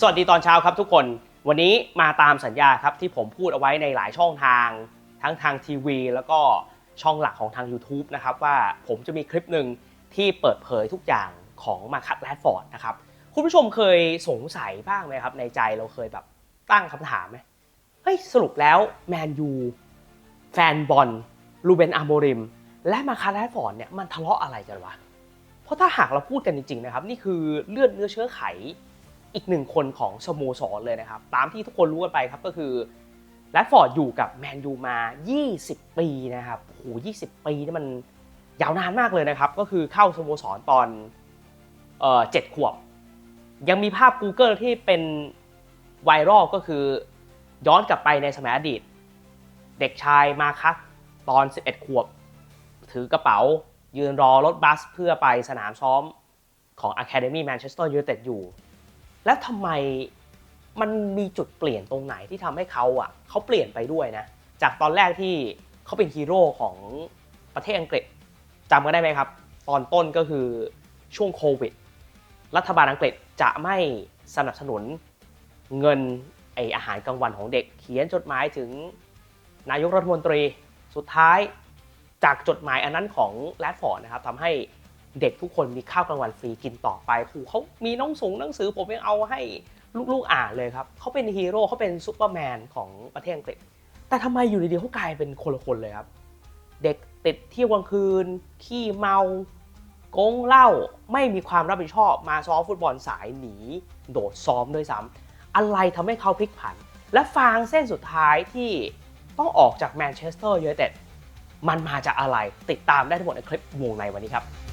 สวัสดีตอนเช้าครับทุกคน วันนี้มาตามสัญญาครับที่ผมพูดเอาไว้ในหลายช่องทาง ทั้งทางทีวี แล้วก็ช่องหลักของทาง YouTube นะครับว่าผมจะมีคลิปหนึ่งที่เปิดเผยทุกอย่างของมาคัตแรดฟอร์ดนะครับคุณผู้ชมเคยสงสัยบ้างไหมครับในใจเราเคยแบบตั้งคำถามไหมเฮ้ยสรุปแล้วแมนยูแฟนบอลลูเบนอาร์โมริม และมาคาแรดฟอร์ดเนี่ยมันทะเลาะอะไรกันวะเพราะถ้าหากเราพูดกันจริงๆนะครับนี่คือเลือดเนื้อเชื้อไข อีกหนึ่งคนของสโมสรเลยนะครับ ตามที่ทุกคนรู้กันไปครับก็คือแรดฟอร์ดอยู่กับแมนยูมา 20 ปีนะครับโอ้โห20 ปีนี่มันยาวนานมากเลยนะครับ ก็คือเข้าสโมสรตอนเอ่อเจ็ดขวบ ยังมีภาพ Google ที่เป็นไวรัลก็คือย้อนกลับไปในสมัยอดีต เด็กชายมาคัสตอน 11 ขวบ ถือกระเป๋ายืนรอรถบัสเพื่อไปสนามซ้อมของ Academy Manchester United อยู่ และทำไมมันมีจุดเปลี่ยนตรงไหนที่ทำให้เขาอะเขาเปลี่ยนไปด้วยนะ จากตอนแรกที่เขาเป็นฮีโร่ของประเทศอังกฤษจำกันได้ไหมครับ ตอนต้นก็คือช่วงโควิด รัฐบาลอังกฤษจะไม่สนับสนุนเงินไออาหารกลางวันของเด็ก เขียนจดหมายถึงนายกรัฐมนตรีสุดท้ายจากจดหมายอันนั้นของแรดฟอร์ดนะครับทำให้ เด็กทุกคนมีข้าวกลางวันฟรีกินต่อไปคือเขามีน้องสงหนังสือผมยังเอาให้ลูกๆอ่านเลยครับเขาเป็นฮีโร่เขาเป็นซูเปอร์แมนของประเทศอังกฤษแต่ทำไมอยู่ดีๆเขากลายเป็นคนละคนเลยครับ เด็กติดเที่ยวกลางคืน ขี้เมาโกงเหล้าไม่มีความรับผิดชอบมาซ้อมฟุตบอลสายหนี โดดซ้อมด้วยซ้ำอะไรทำให้เขาพลิกผัน และฟางเส้นสุดท้ายที่ต้องออกจากแมนเชสเตอร์ยูไนเต็ดมันมาจากอะไรติดตามได้ทั้งหมดในคลิปวงในวันนี้ครับ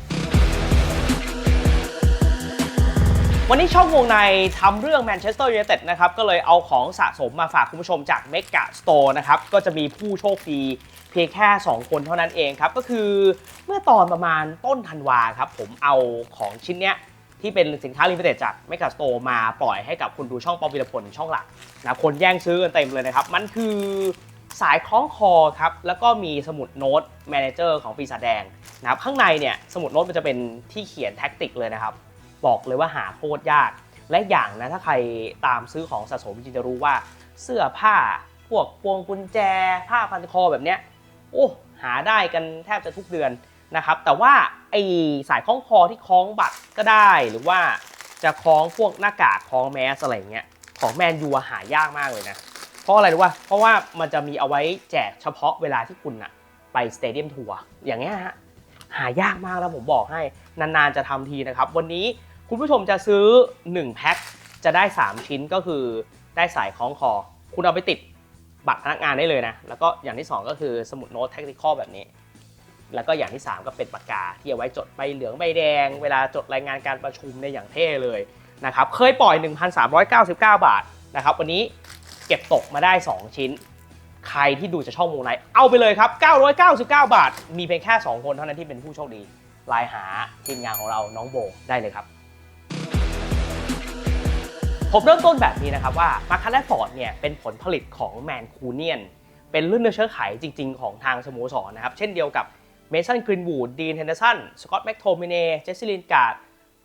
วันนี้ช่องวงในทำเรื่องแมนเชสเตอร์ยูไนเต็ดนะครับก็เลยเอาของสะสมมาฝากคุณผู้ชมจากเมก a สโตร์นะครับก็จะมีผู้โชคดีเพียงแค่ 2 คนเท่านั้นเองครับ ก็คือเมื่อตอนประมาณต้นธันวาครับ ผมเอาของชิ้นเนี้ยที่เป็นสินค้าลิมิเต็ดจากเมก a สโตร์มาปล่อยให้กับคุณดูช่องปอมวิรพลช่องหลักนะคนแย่งซื้อกันเต็มเลยนะครับ มันคือสายคล้องคอครับ แล้วก็มีสมุดโน้ตแมเนเจอร์ของปีศาจแดงนะครับข้างในเนี่ยสมุดโน้ตมันจะเป็นที่เขียนแท็กติกเลยนะครับ บอกเลยว่าหาโคตรยาก และอย่างนะถ้าใครตามซื้อของสะสมจริงจะรู้ว่าเสื้อผ้าพวกพวงกุญแจ ผ้าพันคอแบบเนี้ยโอ้หาได้กันแทบจะทุกเดือนนะครับ แต่ว่าไอสายคล้องคอที่คล้องบัตรก็ได้ หรือว่าจะคล้องพวกหน้ากากคล้องแมสอะไรเงี้ยของแมนยูหายากมากเลยนะ เพราะอะไรรู้ป่ะเพราะว่ามันจะมีเอาไว้แจกเฉพาะเวลาที่คุณอะไปสเตเดียมทัวร์อย่างเงี้ยฮะหายากมากแล้วผมบอกให้ นานๆจะทำทีนะครับ วันนี้ คุณผู้ชมจะซื้อ 1 แพ็คจะได้ 3 ชิ้นก็คือได้สายคล้องคอ คุณเอาไปติดบัตรพนักงานได้เลยนะ แล้วก็อย่างที่ 2 ก็คือสมุดโน้ตเทคนิคอแบบนี้ แล้วก็อย่างที่ 3 ก็เป็นปากกาที่เอาไว้จดใบเหลืองใบแดง เวลาจดรายงานการประชุมในอย่างเท่เลยนะครับ เคยปล่อย 1,399 บาทนะครับ วันนี้เก็บตกมาได้ 2 ชิ้น ใครที่ดูจะช่องวงในเอาไปเลยครับ 999 บาท มีเพียงแค่ 2 คนเท่านั้นที่เป็นผู้โชคดีไลน์หาทีมงานของเราน้องโบได้เลยครับ ผมเริ่มต้นแบบนี้นะครับว่ามาคาร์แลฟอร์ดเนี่ยเป็นผลผลิตของแมนคูเนียน เป็นรุ่นเนื้อเชื้อไขจริง ๆ ของทางสโมสรนะครับ เช่นเดียวกับเมสันกรีนวูดดีนเฮนเดอร์สันสกอตแม็กโทมิเนเจสซิลินการ์ด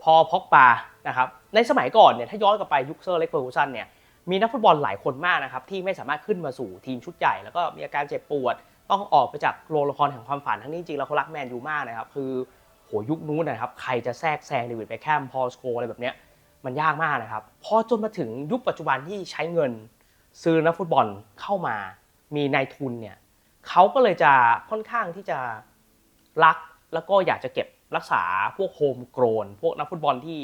พอพ็อกบานะครับในสมัยก่อนเนี่ยถ้าย้อนกลับไปยุคเซอร์เล็กเฟอร์กูสันเนี่ยมีนักฟุตบอลหลายคนมากนะครับที่ไม่สามารถขึ้นมาสู่ทีมชุดใหญ่ แล้วก็มีอาการเจ็บปวด ต้องออกไปจากโรงละครแห่งความฝันทั้งนี้จริงแล้วเขารักแมนยูมากนะครับคือโหยุคนู้นนะครับใครจะแทรกแซงเดวิดเบคแคมพอลสโคอะไรแบบเนี้ย มันยากมากนะครับพอจนมาถึงยุคปัจจุบันที่ใช้เงิน ซื้อนักฟุตบอลเข้ามา มีนายทุนเนี่ยเขาก็เลยจะค่อนข้างที่จะรักแล้วก็อยากจะเก็บรักษาพวกโฮมโกรนพวกนักฟุตบอลที่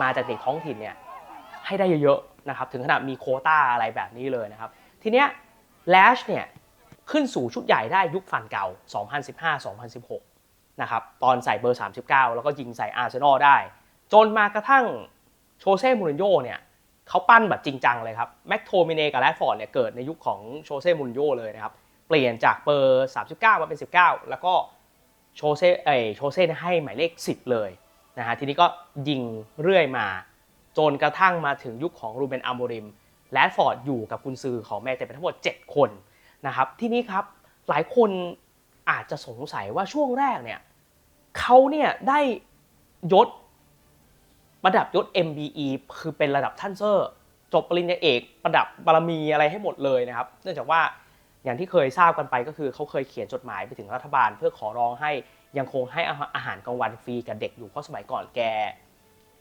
มาจากเด็กท้องถิ่นเนี่ยให้ได้เยอะๆนะครับถึงขนาดมีโคต้าอะไรแบบนี้เลยนะครับ ทีเนี้ยแลชเนี่ยขึ้นสู่ชุดใหญ่ได้ยุคฟันเก่า 2015-2016 นะครับ ตอนใส่เบอร์ 39 แล้วก็ยิงใส่อาร์เซนอลได้ จนมากระทั่ง โชเซ่มูรินโญ่เนี่ยเขาปั้นแบบจริงจังเลยครับแม็กโทมิเนกับแรดฟอร์ดเนี่ยเกิดในยุคของโชเซ่มูรินโญ่เลยนะครับ เปลี่ยนจากเบอร์ 39 มาเป็น 19 แล้วก็โชเซ่เอยโชเซ่ให้หมายเลข 10 เลยนะฮะทีนี้ก็ยิงเรื่อยมา จนกระทั่งมาถึงยุคของรูเบนอาร์โมริมแรดฟอร์ดอยู่กับกุนซือของแมนเต็เป็นทั้งหมด 7 คนนะครับที่นี้ครับหลายคนอาจจะสงสัยว่าช่วงแรกเนี่ยเขาเนี่ยได้ยศ ระดับยศ MBE คือเป็นระดับท่านเซอร์ จบปริญญาเอก ประดับบารมีอะไรให้หมดเลยนะครับ เนื่องจากว่าอย่างที่เคยทราบกันไปก็คือเขาเคยเขียนจดหมายไปถึงรัฐบาล เพื่อขอร้องให้ยังคงให้อาหารกลางวันฟรีกับเด็กอยู่เพราะสมัยก่อนแก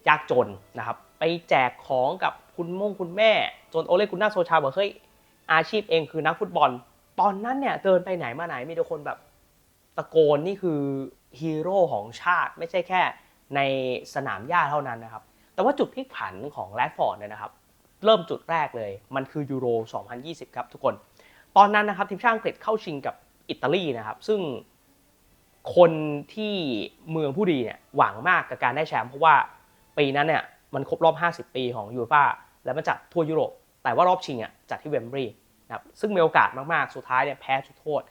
ยากจนนะครับไปแจกของกับคุณม่งคุณแม่ จนโอเลกุนนาโซชาบอกเฮ้ยอาชีพเองคือนักฟุตบอล ตอนนั้นเนี่ยเดินไปไหนมาไหนมีแต่คนแบบตะโกนนี่คือฮีโร่ของชาติไม่ใช่แค่ ในสนามหญ้าเท่านั้นนะครับ แต่ว่าจุดพลิกผันของแรดฟอร์ดเนี่ยนะครับ เริ่มจุดแรกเลย มันคือยูโร 2020 ครับทุกคน ตอนนั้นนะครับทีมชาติอังกฤษเข้าชิงกับอิตาลีนะครับ ซึ่งคนที่เมืองผู้ดีเนี่ยหวังมากกับการได้แชมป์เพราะว่าปีนั้นเนี่ยมันครบรอบ 50 ปีของยูโรปาแล้วมันจัดทั่วยุโรป แต่ว่ารอบชิงอะจัดที่เวมบรีนะครับซึ่งมีโอกาสมากๆ สุดท้ายเนี่ยแพ้จุดโทษ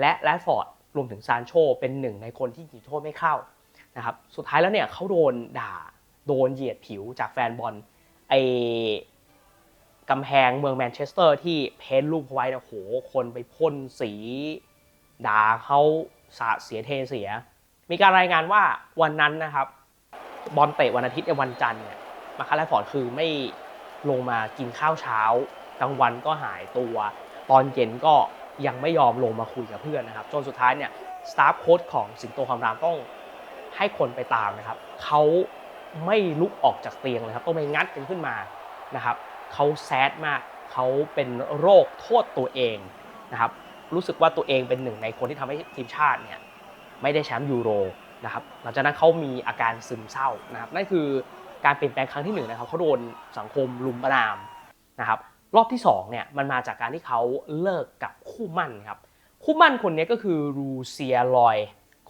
และแรดฟอร์ดรวมถึงซานโชเป็นหนึ่งในคนที่ยิงโทษไม่เข้า นะครับสุดท้ายแล้วเนี่ยเขาโดนด่าโดนเหยียดผิวจากแฟนบอลไอกำแพงเมืองแมนเชสเตอร์ที่เพ้นรูปไว้นะโหคนไปพ่นสี ด่าเขาสาเสียเทเสีย มีการรายงานว่าวันนั้นนะครับ บอลเตะวันอาทิตย์ในวันจันทร์เนี่ยมาคาร์ลฟอร์ดคือไม่ลงมากินข้าวเช้ากลางวันก็หายตัว ตอนเย็นก็ยังไม่ยอมลงมาคุยกับเพื่อนนะครับ จนสุดท้ายเนี่ยสตาฟโค้ชของสิงโตคำรามต้อง ให้คนไปตามนะครับเขาไม่ลุกออกจากเตียงเลยครับต้องไปงัดกันขึ้นมานะครับเขาแซดมากเขาเป็นโรคโทษตัวเองนะครับรู้สึกว่าตัวเองเป็นหนึ่งในคนที่ทำให้ทีมชาติเนี่ยไม่ได้แชมป์ยูโรนะครับหลังจากนั้นเขามีอาการซึมเศร้านะครับนั่นคือการเปลี่ยนแปลงครั้งที่หนึ่งนะครับเขาโดนสังคมลุมประนามนะครับรอบที่2เนี่ยมันมาจากการที่เขาเลิกกับคู่มั่นครับคู่มั่นคนนี้ก็คือรูเซียลอย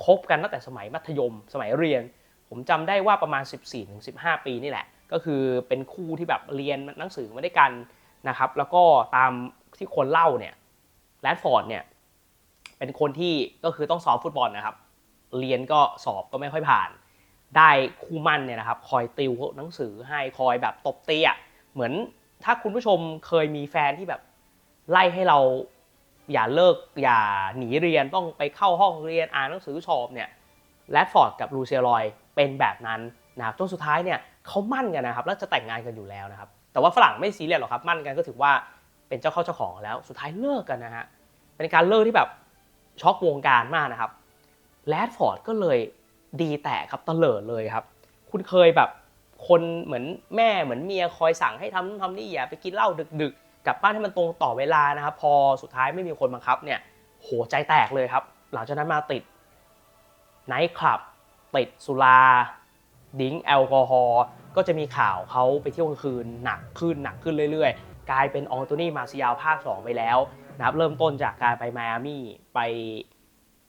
คบกันตั้งแต่สมัยมัธยม สมัยเรียน ผมจำได้ว่าประมาณ 14-15 ปีนี่แหละ ก็คือเป็นคู่ที่แบบเรียนหนังสือมาด้วยกันนะครับ แล้วก็ตามที่คนเล่าเนี่ยแรดฟอร์ดเนี่ยเป็นคนที่ก็คือต้องสอบฟุตบอลนะครับ เรียนก็สอบก็ไม่ค่อยผ่าน ได้คู่มั่นเนี่ยนะครับ คอยติวหนังสือให้คอยแบบตบเตีอะเหมือนถ้าคุณผู้ชมเคยมีแฟนที่แบบไล่ให้เรา อย่าเลิกอย่าหนีเรียนต้องไปเข้าห้องเรียนอ่านหนังสือสอบเนี่ยแรดฟอร์ดกับลูเซียรอยเป็นแบบนั้นนะครับจนสุดท้ายเนี่ยเขามั่นกันนะครับแล้วจะแต่งงานกันอยู่แล้วนะครับแต่ว่าฝรั่งไม่ซีเรียสหรอกครับมั่นกันก็ถือว่าเป็นเจ้าเข้าเจ้าของแล้วสุดท้ายเลิกกันนะฮะเป็นการเลิกที่แบบช็อกวงการมากนะครับแรดฟอร์ดก็เลยดีแตกครับตะเลิดเลยครับ คุณเคยแบบคนเหมือนแม่เหมือนเมียคอยสั่งให้ทำนู่นทำนี่อย่าไปกินเหล้าดึก กลับบ้านให้มันตรงต่อเวลานะครับ พอสุดท้ายไม่มีคนบังคับเนี่ยโหใจแตกเลยครับ หลังจากนั้นมาติดไนท์คลับติดสุราดิ้งแอลกอฮอล์ก็จะมีข่าวเขาไปเที่ยวกลางคืนหนักขึ้นหนักขึ้นเรื่อยๆ กลายเป็นอองโตนี่มาซิยาวภาค 2 ไปแล้วนะครับเริ่มต้นจากการไปไมอามี่ไป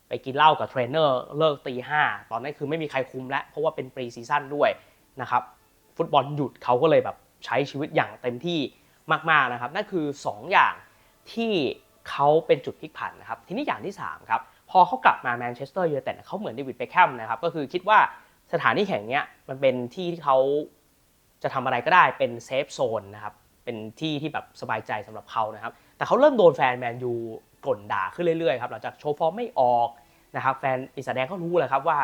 ไปกินเหล้ากับเทรนเนอร์เลิกตีห้าตอนนั้นคือไม่มีใครคุมแล้ว เพราะว่าเป็นปรีซีซั่นด้วยนะครับ ฟุตบอลหยุดเขาก็เลยแบบใช้ชีวิตอย่างเต็มที่ มากๆนะครับ นั่นคือ 2 อย่างที่เขาเป็นจุดพลิกผันนะครับ ทีนี้อย่างที่ 3 ครับ พอเขากลับมาแมนเชสเตอร์ยูไนเต็ดเขาเหมือนเดวิดเบคแฮมนะครับ ก็คือคิดว่าสถานที่แห่งนี้มันเป็นที่ที่เขาจะทำอะไรก็ได้เป็นเซฟโซนนะครับ เป็นที่ที่แบบสบายใจสำหรับเขานะครับ แต่เขาเริ่มโดนแฟนแมนยูกล่นด่าขึ้นเรื่อยๆครับ หลังจากโชว์ฟอร์มไม่ออกนะครับแฟนปีศาจแดงเขารู้เลยครับว่า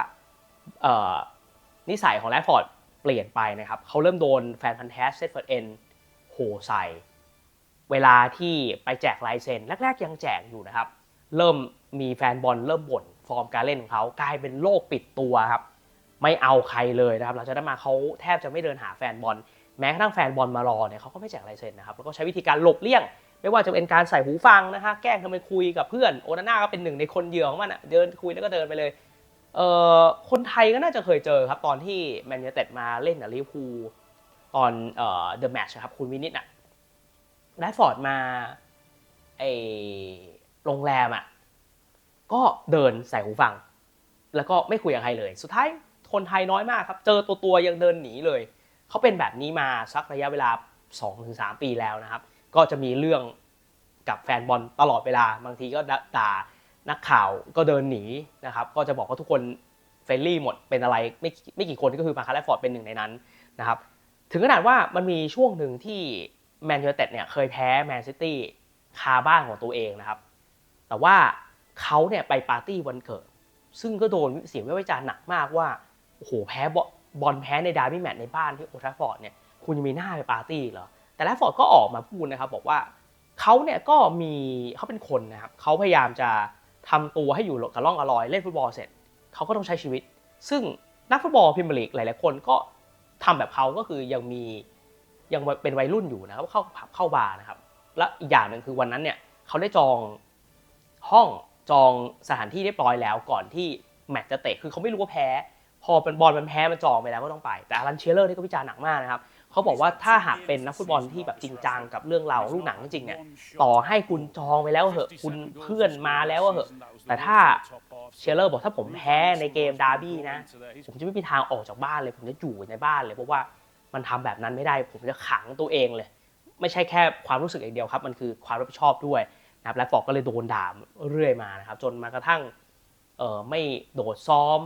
นิสัยของแรดฟอร์ดเปลี่ยนไปนะครับเขาเริ่มโดนแฟนพันธ์แท้เซตเฟิร์ดเอ็น โหใส่ เวลาที่ไปแจกลายเซ็นแรกๆยังแจกอยู่นะครับ เริ่มมีแฟนบอลเริ่มบ่นฟอร์มการเล่นของเขากลายเป็นโลกปิดตัวครับไม่เอาใครเลยนะครับหลังจากนั้นมาเขาแทบจะไม่เดินหาแฟนบอล แม้กระทั่งแฟนบอลมารอเนี่ยเขาก็ไม่แจกลายเซ็นนะครับแล้วก็ใช้วิธีการหลบเลี่ยง ไม่ว่าจะเป็นการใส่หูฟังนะฮะแกล้งทำไปคุยกับเพื่อนโอนาน่าก็เป็นหนึ่งในคนเหยื่อของมันอะเดินคุยแล้วก็เดินไปเลยเอ่อคนไทยก็น่าจะเคยเจอครับตอนที่แมนยูเต็ดมาเล่นกับลิเวอร์พูล ตอนเอ่อเดอะแมตช์ครับคุณวินิตอะแรดฟอร์ดมาไอโรงแรมอะก็เดินใส่หูฟัง แล้วก็ไม่คุยกับใครเลย สุดท้ายคนไทยน้อยมากครับ เจอตัวตัวยังเดินหนีเลย เขาเป็นแบบนี้มาสักระยะเวลา 2-3 ปีแล้วนะครับ ก็จะมีเรื่องกับแฟนบอลตลอดเวลา บางทีก็ด่านักข่าวก็เดินหนีนะครับ ก็จะบอกว่าทุกคนเฟรนลี่หมดเป็นอะไรไม่ไม่กี่คนก็คือมาคาร์ลฟอร์ดเป็นหนึ่งในนั้นนะครับ ถึงขนาดว่ามันมีช่วงหนึ่งที่แมนยูไนเต็ดเนี่ยเคยแพ้แมนซิตี้คาบ้านของตัวเองนะครับ แต่ว่าเขาเนี่ยไปปาร์ตี้วันเกิด ซึ่งก็โดนเสียงวิจารณ์หนักมากว่า โอ้โห แพ้บอลแพ้ในดาร์บี้แมตช์ในบ้านที่โอทราฟอร์ดเนี่ย คุณยังมีหน้าไปปาร์ตี้เหรอ แต่แรดฟอร์ดก็ออกมาพูดนะครับ บอกว่าเขาเนี่ยก็มีเขาเป็นคนนะครับ เขาพยายามจะทำตัวให้อยู่กับร่องอร่อย เล่นฟุตบอลเสร็จ เขาก็ต้องใช้ชีวิต ซึ่งนักฟุตบอลพรีเมียร์ลีกหลายๆคนก็ ทำแบบเขาก็คือยังมียังเป็นวัยรุ่นอยู่นะครับเข้าผับเข้าบาร์นะครับ และอีกอย่างหนึ่งคือวันนั้นเนี่ยเขาได้จองห้องจองสถานที่เรียบร้อยแล้วก่อนที่แมตช์จะเตะคือเขาไม่รู้ว่าแพ้ พอเป็นบอลมันแพ้มันจองไปแล้วก็ต้องไป แต่อารันเชลเลอร์นี่ก็วิจารณ์หนักมากนะครับ เขาบอกว่าถ้าหากเป็นนักฟุตบอลที่แบบจริงจังกับเรื่องราวลูกหนังจริงเนี่ยต่อให้คุณจองไปแล้วเหอะคุณเพื่อนมาแล้วเหอะ แต่ถ้าเชลเลอร์บอกถ้าผมแพ้ในเกมดาร์บี้นะ ผมจะไม่มีทางออกจากบ้านเลย ผมจะอยู่ในบ้านเลยเพราะว่ามันทำแบบนั้นไม่ได้ ผมจะขังตัวเองเลย ไม่ใช่แค่ความรู้สึกอย่างเดียวครับ มันคือความรับผิดชอบด้วยนะครับและฟอร์ดก็เลยโดนด่าเรื่อยมานะครับ จนมากระทั่งเออไม่โดดซ้อม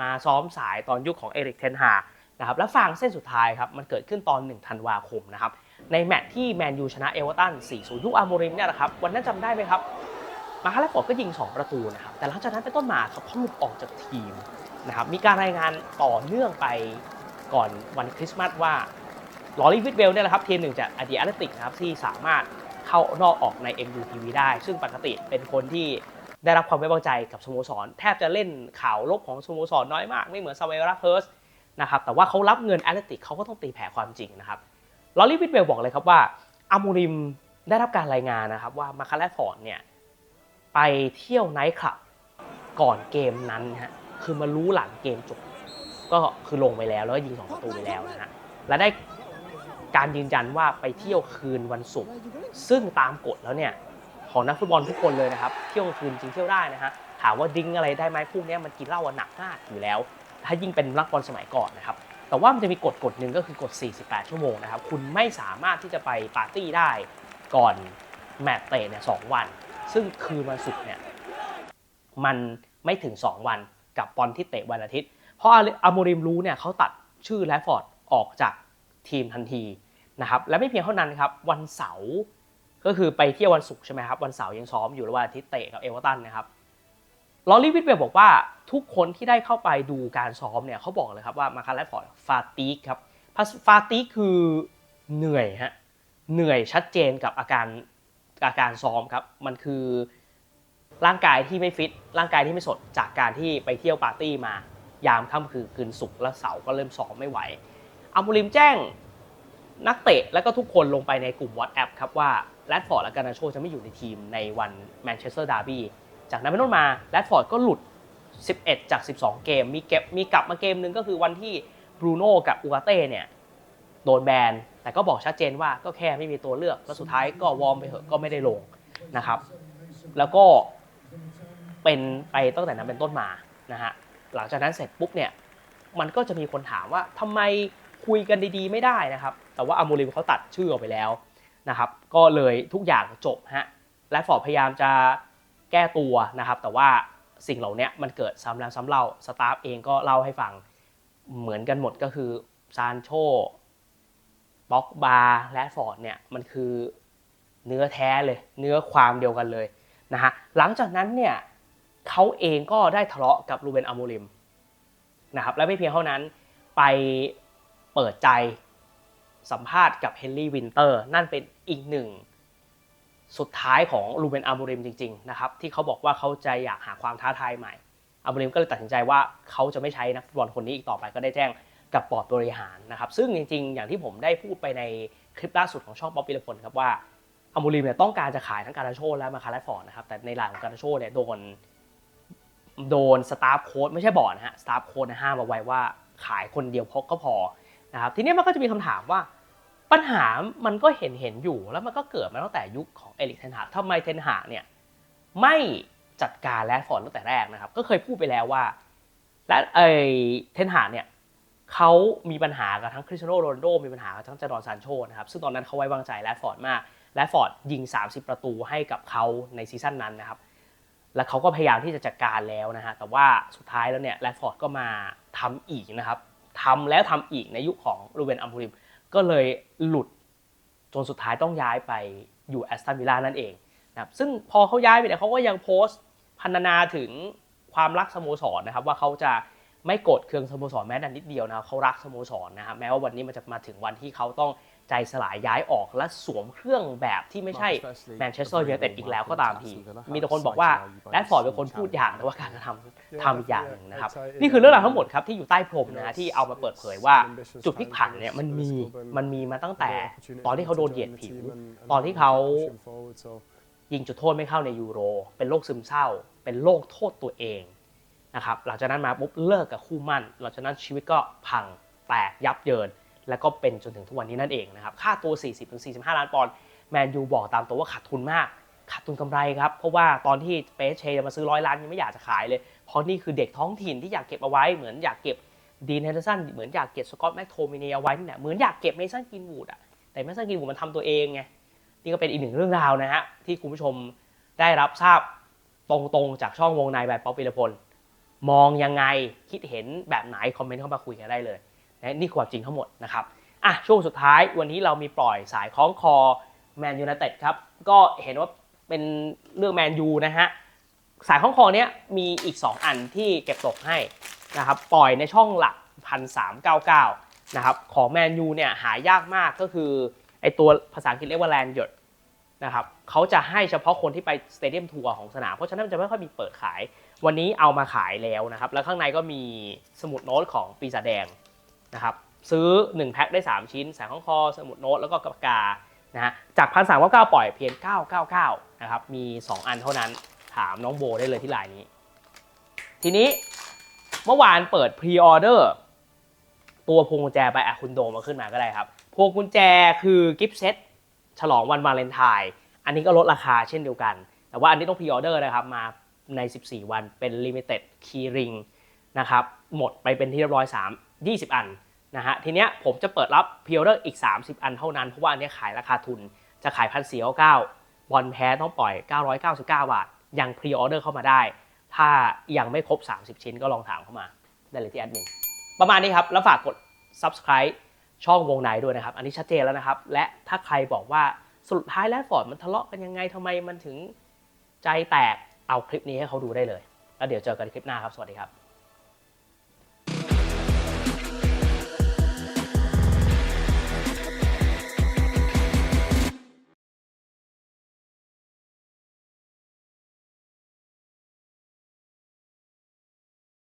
มาซ้อมสายตอนยุคของเอริกเทนฮาก นะครับและฟางเส้นสุดท้ายครับมันเกิดขึ้นตอน 1 ธันวาคมนะครับในแมตช์ที่แมนยูชนะเอเวอร์ตัน 4-0 ยุคอาร์โมริมเนี่ยนะครับวันนั้นจำได้ไหมครับมาคาร์ลฟอร์ดก็ยิง 2 ประตูนะครับแต่หลังจากนั้นเป็นต้นมาครับเขาหลุดออกจากทีมนะครับมีการรายงานต่อเนื่องไปก่อนวันคริสต์มาสว่าลอรีวิดเวลเนี่ยแหละครับทีมหนึ่งจากอดีตแอตเลติกนะครับที่สามารถเข้านอกออกใน MUTV ได้ ซึ่งปกติเป็นคนที่ได้รับความไว้วางใจกับสโมสร แทบจะเล่นข่าวลบของสโมสรน้อยมาก ไม่เหมือนซาเวราเพิร์ส นะครับแต่ว่าเขารับเงินแอตเลติกเขาก็ต้องตีแผ่ความจริงนะครับลอรีวิดเวลบอกเลยครับว่าอามูริมได้รับการรายงานนะครับว่ามาคาร์ลฟอร์ดเนี่ยไปเที่ยวไนท์คลับก่อนเกมนั้นฮะคือมารู้หลังเกมจบก็คือลงไปแล้วแล้วก็ยิงสองประตูไปแล้วนะฮะและได้การยืนยันว่าไปเที่ยวคืนวันศุกร์ซึ่งตามกฎแล้วเนี่ยของนักฟุตบอลทุกคนเลยนะครับ เที่ยวคืนจริงเที่ยวได้นะฮะถามว่าดิ้งอะไรได้ไหมพวกนี้มันกินเหล้าหนักมากอยู่แล้ว ถ้ายิ่งเป็นนักบอลสมัยก่อนนะครับแต่ว่ามันจะมีกฎกฎหนึ่งก็คือกฎ 48 ชั่วโมงนะครับ คุณไม่สามารถที่จะไปปาร์ตี้ได้ก่อนแมตช์เตะเนี่ยสองวัน ซึ่งคืนวันศุกร์เนี่ยมันไม่ถึง 2 วันกับบอลที่เตะวันอาทิตย์ เพราะอาโมริมรู้เนี่ยเขาตัดชื่อแรดฟอร์ดออกจากทีมทันทีนะครับและไม่เพียงเท่านั้นครับวันเสาร์ก็คือไปเที่ยววันศุกร์ใช่ไหมครับวันเสาร์ยังซ้อมอยู่แล้ววันอาทิตย์เตะกับเอเวอร์ตันนะครับ ลอรี่วิทเวลบอกว่าทุกคนที่ได้เข้าไปดูการซ้อมเนี่ยเขาบอกเลยครับว่ามาคาร์แรดฟอร์ดฟาติกครับฟาติกคือเหนื่อยฮะเหนื่อยชัดเจนกับอาการอาการซ้อมครับมันคือร่างกายที่ไม่ฟิตร่างกายที่ไม่สดจากการที่ไปเที่ยวปาร์ตี้มายามค่ำคือคืนศุกร์และเสาร์ก็เริ่มซ้อมไม่ไหวอัมบูริมแจ้งนักเตะและก็ทุกคนลงไปในกลุ่ม WhatsApp ครับว่าแรดฟอร์ดและกานาโชจะไม่อยู่ในทีมในวันแมนเชสเตอร์ดาร์บี้ จากนั้นเป็นต้นมาแรดฟอร์ดก็หลุด 11 จาก 12 เกม มีเก็บมีกลับมาเกมหนึ่งก็คือวันที่บรูโน่กับอูกาเต้เนี่ยโดนแบน แต่ก็บอกชัดเจนว่าก็แค่ไม่มีตัวเลือก แล้วสุดท้ายก็วอร์มไปเถอะก็ไม่ได้ลงนะครับ แล้วก็เป็นไปตั้งแต่นั้นเป็นต้นมานะฮะหลังจากนั้นเสร็จปุ๊บเนี่ยมันก็จะมีคนถามว่าทำไมคุยกันดีๆ ไม่ได้นะครับ แต่ว่าอามูริมเขาตัดชื่อออกไปแล้วนะครับ ก็เลยทุกอย่างจบฮะและฟอร์ดพยายามจะ แก้ตัวนะครับ แต่ว่าสิ่งเหล่านี้มันเกิดซ้ำแล้วซ้ำเล่าสตาฟเองก็เล่าให้ฟังเหมือนกันหมดก็คือซานโชบ็อกบาและฟอร์ดเนี่ยมันคือเนื้อแท้เลย เนื้อความเดียวกันเลยนะฮะหลังจากนั้นเนี่ยเขาเองก็ได้ทะเลาะกับรูเบนอามูริมนะครับและไม่เพียงเท่านั้นไปเปิดใจสัมภาษณ์กับเฮนรี่วินเตอร์ นั่นเป็นอีกหนึ่ง สุดท้ายของรูเบนอามูริมจริงๆนะครับที่เขาบอกว่าเขาจะอยากหาความท้าทายใหม่อามูริมก็เลยตัดสินใจว่าเขาจะไม่ใช้นักฟุตบอลคนนี้อีกต่อไปก็ได้แจ้งกับบอร์ดบริหารนะครับซึ่งจริงๆ อย่างที่ผมได้พูดไปในคลิปล่าสุดของช่องป๊อปปี้ลพลครับว่าอามูริมเนี่ยต้องการจะขายทั้งการาโชและมาคาร์ลฟอร์ดนะครับแต่ในรายของการาโชเนี่ยโดนโดนสตาฟโค้ดไม่ใช่บอร์ดนะฮะสตาฟโค้ดห้ามเอาไว้ว่าขายคนเดียวพกก็พอนะครับทีนี้มันก็จะมีคำถามว่า ปัญหามันก็เห็นเห็นอยู่แล้วมันก็เกิดมาตั้งแต่ยุคของเอริกเทนหากทำไมเทนหากเนี่ยไม่จัดการแรดฟอร์ดตั้งแต่แรกนะครับ ก็เคยพูดไปแล้วว่าและไอเทนหากเนี่ยเขามีปัญหากับทั้งคริสเตียโนโรนโดมีปัญหากับทั้งจดอนซานโชนะครับซึ่งตอนนั้นเขาไว้วางใจแรดฟอร์ดมากแรดฟอร์ดยิง 30 ประตูให้กับเขาในซีซั่นนั้นนะครับและเขาก็พยายามที่จะจัดการแล้วนะฮะแต่ว่าสุดท้ายแล้วเนี่ยแรดฟอร์ดก็มาทำอีกนะครับทำแล้วทำอีกในยุคของรูเบนอัมพูริม ก็เลยหลุดจนสุดท้ายต้องย้ายไปอยู่แอสตันวิลล่านั่นเองนะครับซึ่งพอเขาย้ายไปเนี่ยเขาก็ยังโพสต์พันนาถึงความรักสโมสรนะครับว่าเขาจะไม่โกรธเคืองสโมสรแม้แต่นิดเดียวนะครับเขารักสโมสรนะครับแม้ว่าวันนี้มันจะมาถึงวันที่เขาต้อง ใจสลายย้ายออกและสวมเครื่องแบบที่ไม่ใช่แมนเชสเตอร์ยูไนเต็ดอีกแล้วก็ตามที มีแต่คนบอกว่าแรดฟอร์ดเป็นคนพูดอย่างแต่ว่าการกระทำทำอีกอย่างหนึ่งนะครับ นี่คือเรื่องราวทั้งหมดครับที่อยู่ใต้พรมนะฮะที่เอามาเปิดเผยว่าจุดพลิกผันเนี่ยมันมีมันมีมาตั้งแต่ตอนที่เขาโดนเหยียดผิวตอนที่เขายิงจุดโทษไม่เข้าในยูโร เป็นโรคซึมเศร้า เป็นโรคโทษตัวเองนะครับหลังจากนั้นมาปุ๊บเลิกกับคู่หมั่นหลังจากนั้นชีวิตก็พังแตกยับเยิน แล้วก็เป็นจนถึงทุกวันนี้นั่นเองนะครับค่าตัว 40-45 ล้านปอนด์แมนยูบอกตามตัวว่าขาดทุนมาก ขาดทุนกำไรครับ เพราะว่าตอนที่เปเชจะมาซื้อร้อยล้านยังไม่อยากจะขายเลย เพราะนี่คือเด็กท้องถิ่นที่อยากเก็บเอาไว้เหมือนอยากเก็บดีนเฮนเดอร์สันเหมือนอยากเก็บสกอตแมคโทมินีเอาไว้นี่แหละเหมือนอยากเก็บเมสันกินวูดอะแต่เมสันกินวูดมันทำตัวเองไงนี่ก็เป็นอีกหนึ่งเรื่องราวนะฮะที่คุณผู้ชมได้รับทราบตรงๆจากช่องวงในแบบป๊อปปิรพลมองยังไงคิดเห็นแบบไหนคอมเมนต์เข้ามาคุยกันได้เลย นะนี่คือความจริงทั้งหมดนะครับอะช่วงสุดท้ายวันนี้เรามีปล่อยสายคล้องคอแมนยู i นเต็ดครับก็เห็นว่าเป็นเรื่องแมนยูนะฮะสายคล้องคอเนี้ยมีอีก 2 อันที่เก็บตกให้นะครับปล่อยในช่องหลัก 1399นะครับของแมนยูเนี่ยหายากมากก็คือไอตัวภาษาอังกฤษเรียกว่าแลน d ย a r d นะครับเขาจะให้เฉพาะคนที่ไปสเตเดียมทัวร์ของสนาม เพราะฉะนั้นจะไม่ค่อยมีเปิดขาย วันนี้เอามาขายแล้วนะครับ แล้วข้างในก็มีสมุดโน้ตของปีศาจแดง นะครับซื้อ 1 แพ็คได้ 3 ชิ้นสายข้องคอ สมุดโน้ต แล้วก็ปากกานะฮะจากพันสามเก้าปล่อยเพียง 999นะครับมี 2 อันเท่านั้นถามน้องโบได้เลยที่ไลน์นี้ ทีนี้เมื่อวานเปิดพรีออเดอร์ตัวพวงกุญแจไปอะคุณโดมาขึ้นมาก็ได้ครับ พวงกุญแจคือกิฟต์เซตฉลองวันวาเลนไทน์อันนี้ก็ลดราคาเช่นเดียวกัน แต่ว่าอันนี้ต้องพรีออเดอร์นะครับมาใน 14 วันเป็น Limited Key Ring นะครับหมดไปเป็นที่เรียบร้อย 3 20 อันนะฮะทีเนี้ยผมจะเปิดรับพรีออเดอร์อีก 30 อันเท่านั้น เพราะว่าอันเนี้ยขายราคาทุนจะขายพันสี่เก้าบอลแพ้ต้องปล่อย 999 บาท ยังพรีออเดอร์เข้ามาได้ ถ้ายังไม่ครบ 30 ชิ้นก็ลองถามเข้ามา ได้เลยที่แอดมินประมาณนี้ครับ แล้วฝากกด subscribe ช่องวงในด้วยนะครับ อันนี้ชัดเจนแล้วนะครับ และถ้าใครบอกว่าสุดท้ายแล้วฟอร์ดมันทะเลาะกันยังไงทำไมมันถึงใจแตกเอาคลิปนี้ให้เขาดูได้เลย แล้วเดี๋ยวเจอกันคลิปหน้าครับ สวัสดีครับ